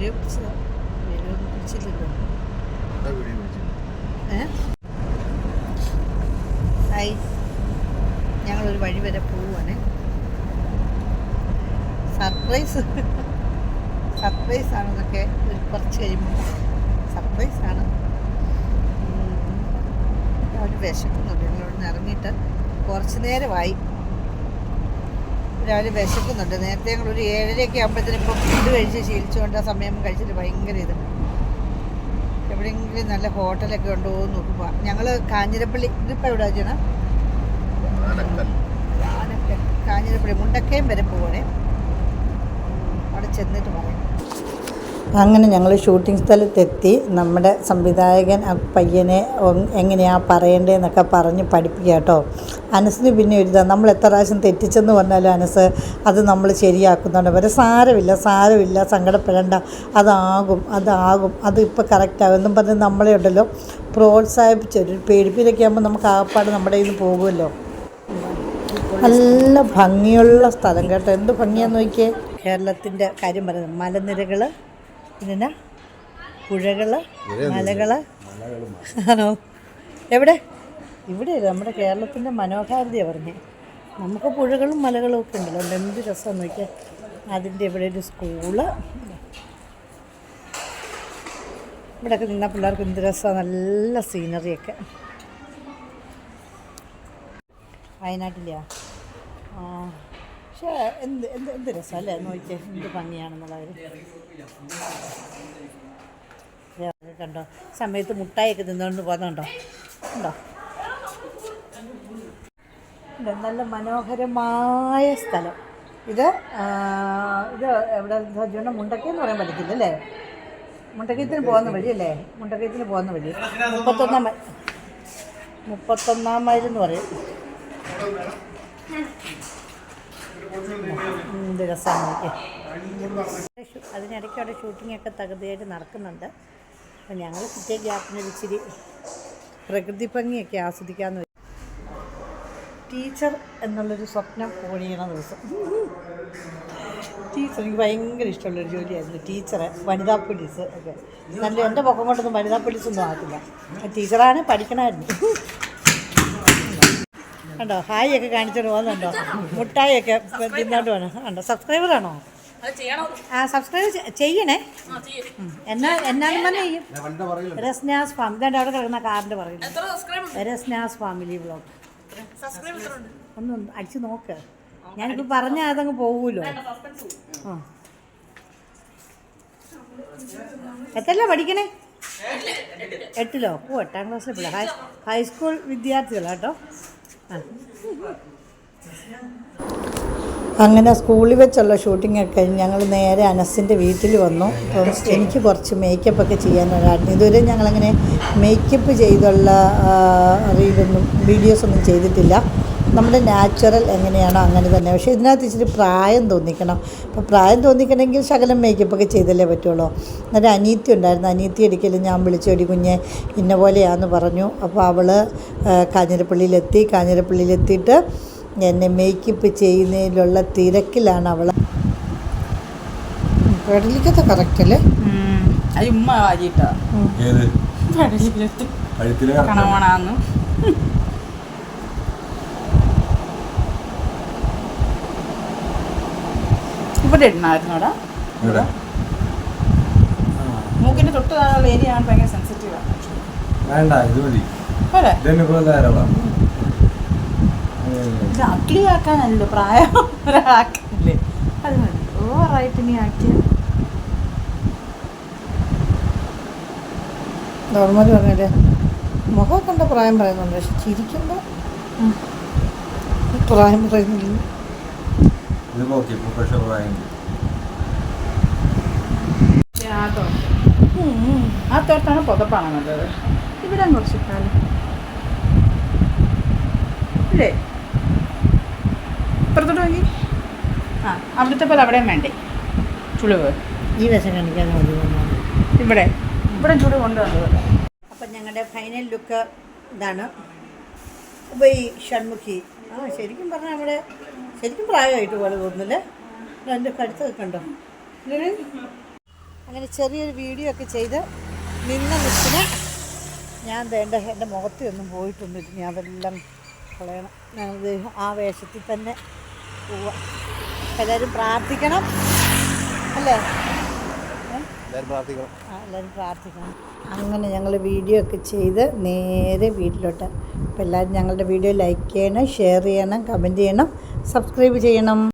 Video പിടിച്ചതാ video ഒന്നും പിടിച്ചില്ലല്ലോ hi ഞങ്ങളൊരു വഴി വരെ പോവുകയാണേ സർപ്രൈസ്. സർപ്രൈസ് ആണെന്നൊക്കെ ഒരു കുറച്ച് കഴിയുമ്പോൾ സർപ്രൈസ് ആണ് അവർ വിശക്കുന്നുണ്ട് ഞങ്ങളിവിടെ നിന്ന് ഇറങ്ങിയിട്ട് കുറച്ച് നേരമായി. രാവിലെ വിശക്കുന്നുണ്ട്. നേരത്തെ ഞങ്ങൾ ഒരു ഏഴരയൊക്കെ ആകുമ്പോഴത്തേനും ഇപ്പം ഫുഡ് കഴിച്ച് ശീലിച്ചുകൊണ്ട് ആ സമയം കഴിച്ചിട്ട് ഭയങ്കര ഇത്. എവിടെയെങ്കിലും നല്ല ഹോട്ടലൊക്കെ ഉണ്ടോ എന്ന് നോക്കുമ്പോൾ ഞങ്ങൾ കാഞ്ഞിരപ്പള്ളി ഇതിപ്പോൾ എവിടെ വെച്ചാണ്? കാഞ്ഞിരപ്പള്ളി മുണ്ടക്കയം വരെ പോകണേ അവിടെ ചെന്നിട്ട് പറയാം അങ്ങനെ ഞങ്ങൾ ഷൂട്ടിംഗ് സ്ഥലത്തെത്തി. നമ്മുടെ സംവിധായകൻ ആ പയ്യനെ എങ്ങനെയാണ് എങ്ങനെയാ പറയേണ്ടതെന്നൊക്കെ പറഞ്ഞ് പഠിപ്പിക്കുക കേട്ടോ അനസിന് പിന്നെ ഒരു നമ്മൾ എത്ര പ്രാവശ്യം തെറ്റിച്ചെന്ന് പറഞ്ഞാലും അനസ് അത് നമ്മൾ ശരിയാക്കുന്നുണ്ട്. വരെ സാരമില്ല സാരമില്ല സങ്കടപ്പെടേണ്ട. അതാകും അതാകും അത് ഇപ്പോൾ കറക്റ്റാകും എന്നും പറഞ്ഞ് നമ്മളെ ഉണ്ടല്ലോ പ്രോത്സാഹിപ്പിച്ച ഒരു പേടിപ്പിലൊക്കെ ആകുമ്പോൾ നമുക്ക് ആകപ്പാട് നമ്മുടെ നിന്ന് പോകുമല്ലോ. നല്ല ഭംഗിയുള്ള സ്ഥലം കേട്ടോ. എന്ത് ഭംഗിയാന്ന് നോക്കിയേ. കേരളത്തിന്റെ കാര്യം പറയുന്നത് മലനിരകൾ പിന്നെ പുഴകൾ മലകൾ ആണോ? എവിടെ? ഇവിടെ നമ്മുടെ കേരളത്തിന്റെ മനോഹാരിതയാണ് പറഞ്ഞേ. നമുക്ക് പുഴകളും മലകളും ഒക്കെ ഉണ്ടല്ലോ. എന്ത് രസം നോക്കിയാൽ അതിന്റെ ഇവിടെ ഒരു സ്കൂൾ. ഇവിടെയൊക്കെ നിന്ന പിള്ളേർക്ക് എന്ത് രസമാണ് നല്ല സീനറിയൊക്കെ വയനാട്ടിലെയാ? ആ. പക്ഷേ എന്ത് എന്ത് എന്ത് രസമല്ലേ നോക്കിയേ? എന്ത് അത് കണ്ടോ? സമയത്ത് മുട്ടായൊക്കെ തിന്നുകൊണ്ട് പോകുന്നുണ്ടോ ഉണ്ടോ? നല്ല മനോഹരമായ സ്ഥലം. ഇത് ഇത് എവിടെ? സജ്ജുണ്ട് മുണ്ടക്കയെന്ന് പറയാൻ പറ്റത്തില്ല അല്ലേ? മുണ്ടക്കയത്തിന് പോകുന്ന വഴി അല്ലേ? മുണ്ടക്കയത്തിന് പോകുന്ന വഴി. മുപ്പത്തൊന്നാം മൈ മുപ്പത്തൊന്നാം മൈൽ എന്ന് പറയും. നോക്കിയേ അതിനിടയ്ക്ക് അവിടെ ഷൂട്ടിംഗ് ഒക്കെ തകൃതിയായിട്ട് നടക്കുന്നുണ്ട്. അപ്പം ഞങ്ങൾ കിട്ടിയ ഗ്യാപ്പിന് ഇച്ചിരി പ്രകൃതി ഭംഗിയൊക്കെ ആസ്വദിക്കാമെന്ന് ടീച്ചർ എന്നുള്ളൊരു സ്വപ്നം പോണിയണ ദിവസം. ടീച്ചർ എനിക്ക് ഭയങ്കര ഇഷ്ടമുള്ളൊരു ജോലിയായിരുന്നു ടീച്ചറ് വനിതാ പോലീസ് ഒക്കെ. നല്ല എന്റെ പൊക്കം കൊണ്ടൊന്നും വനിതാ പോലീസ് ഒന്നും ടീച്ചറാണ് പഠിക്കണമായിരുന്നു. കണ്ടോ? ഹായ് ഒക്കെ കാണിച്ചോണ്ട് പോകുന്നുണ്ടോ? മുട്ടായി ഒക്കെ തിന്നോണ്ട് പോകണം കണ്ടോ? സബ്സ്ക്രൈബറാണോ? ആ സബ്സ്ക്രൈബ് ചെയ്യണേ. എന്നാ എന്നാലും തന്നെ ചെയ്യും. രസ്നാസ് ഫാം ഇതാണ്ട് അവിടെ കിടക്കുന്ന കാറിന്റെ പറയുന്നത് രസ്നാസ് ഫാമിലി ബ്ലോഗ്. ഒന്ന് അടിച്ചു നോക്ക്. ഞാനിപ്പോൾ പറഞ്ഞാൽ അതങ്ങ് പോകൂലോ ആ. എത്തല്ല പഠിക്കണേ? എട്ടിലോ. ഓ എട്ടാം ക്ലാസ്സിലെ പിള്ളേർ. ഹൈ ഹൈസ്കൂൾ വിദ്യാർത്ഥികളാ കേട്ടോ. ആ അങ്ങനെ സ്കൂളിൽ വെച്ചുള്ള ഷൂട്ടിംഗ് ഒക്കെ കഴിഞ്ഞ് ഞങ്ങൾ നേരെ അനസിന്റെ വീട്ടിൽ വന്നു. അപ്പം എനിക്ക് കുറച്ച് മേക്കപ്പ് ഒക്കെ ചെയ്യാനുണ്ടായിരുന്നു ഇതുവരെ ഞങ്ങളങ്ങനെ മേക്കപ്പ് ചെയ്തുള്ള റീലൊന്നും വീഡിയോസൊന്നും ചെയ്തിട്ടില്ല. നമ്മുടെ നാച്ചുറൽ എങ്ങനെയാണോ അങ്ങനെ തന്നെ. പക്ഷേ ഇതിനകത്ത് ഇച്ചിരി പ്രായം തോന്നിക്കണം. അപ്പോൾ പ്രായം തോന്നിക്കണമെങ്കിൽ ശകലം മേക്കപ്പ് ഒക്കെ ചെയ്തല്ലേ പറ്റുള്ളൂ. എന്നിട്ട് അനീത്തി ഉണ്ടായിരുന്നു. അനീത്തി ഒരിക്കലും ഞാൻ വിളിച്ചോടി കുഞ്ഞെ ഇന്ന പോലെയാന്ന് പറഞ്ഞു. അപ്പോൾ അവൾ കാഞ്ഞിരപ്പള്ളിയിലെത്തി. കാഞ്ഞിരപ്പള്ളിയിലെത്തിയിട്ട് എന്നെ മേക്കപ്പ് ചെയ്യുന്നതിലുള്ള തിരക്കിലാണ് അവൾ പെടലിക്കത്തെ കറക്റ്റ് അല്ലേ? ഉമ്മ വാരിയിട്ടാ. കണവണാന്ന്. ഇവിടെ ഇടണമായിരുന്നു അവിടെ. ഇവിടെ മൂക്കിന്റെ തൊട്ട് താഴെയുള്ള ഏരിയ ആണ് ഭയങ്കര സെൻസിറ്റീവാണ് വേണ്ട ഇത് മതി. ധാരാളം ഇത് അഗ്ലി ആക്കാനല്ലോ പ്രായം. ഒരാക്കില്ലേ അത് മതി. ഓവറായിട്ട് നീ ആക്കിയ. നോർമൽ പറഞ്ഞല്ലേ മുഖം കണ്ട പ്രായം പറയുന്നുണ്ട് പക്ഷെ ചിരിക്കുമ്പോൾ പ്രായം പറയുന്നില്ല. ഇത് നോക്കി പക്ഷേ പ്രായം ആ തോർത്ത് ആ തോർത്താണ് പുതപ്പാണ് നല്ലത്. ഇവിടെ കുറച്ച് കാലം. ഇല്ലേ? ഇപ്പുറത്തോട്ട് നോക്കി. ആ അവിടുത്തെ പോലെ അവിടെയും വേണ്ടേ? ചുളിവ്. ഈ വശം കാണിക്കാൻ. ഇവിടെ. ഇവിടെ ചുളിവ് കൊണ്ടുവന്നത് അപ്പം ഞങ്ങളുടെ ഫൈനൽ ലുക്ക് ഇതാണ്. ഉപയി ഷൺമുഖി. ആ ശരിക്കും പറഞ്ഞാൽ നമ്മുടെ ശരിക്കും പ്രായമായിട്ട് പോലെ തോന്നുന്നില്ലേ? എന്റെ കടുത്തൊക്കെ കണ്ടോ? അങ്ങനെ ചെറിയൊരു വീഡിയോ ഒക്കെ ചെയ്ത് നിന്ന മിസ്സിന് ഞാൻ വേണ്ട എന്റെ മുഖത്ത് ഒന്നും പോയിട്ടുണ്ട് ഞാൻ അതെല്ലാം കളയണം. ഞാനത് ആ വേഷത്തിൽ തന്നെ പോവാം. എല്ലാവരും പ്രാർത്ഥിക്കണം. അല്ലേ? പ്രാർത്ഥിക്കണം. ആ, എല്ലാവരും പ്രാർത്ഥിക്കണം. അങ്ങനെ ഞങ്ങൾ വീഡിയോ ഒക്കെ ചെയ്ത് നേരെ വീട്ടിലോട്ട്. അപ്പോൾ എല്ലാവരും ഞങ്ങളുടെ വീഡിയോ ലൈക്ക് ചെയ്യണം ഷെയർ ചെയ്യണം കമന്റ് ചെയ്യണം. സബ്സ്ക്രൈബ് ചെയ്യണം.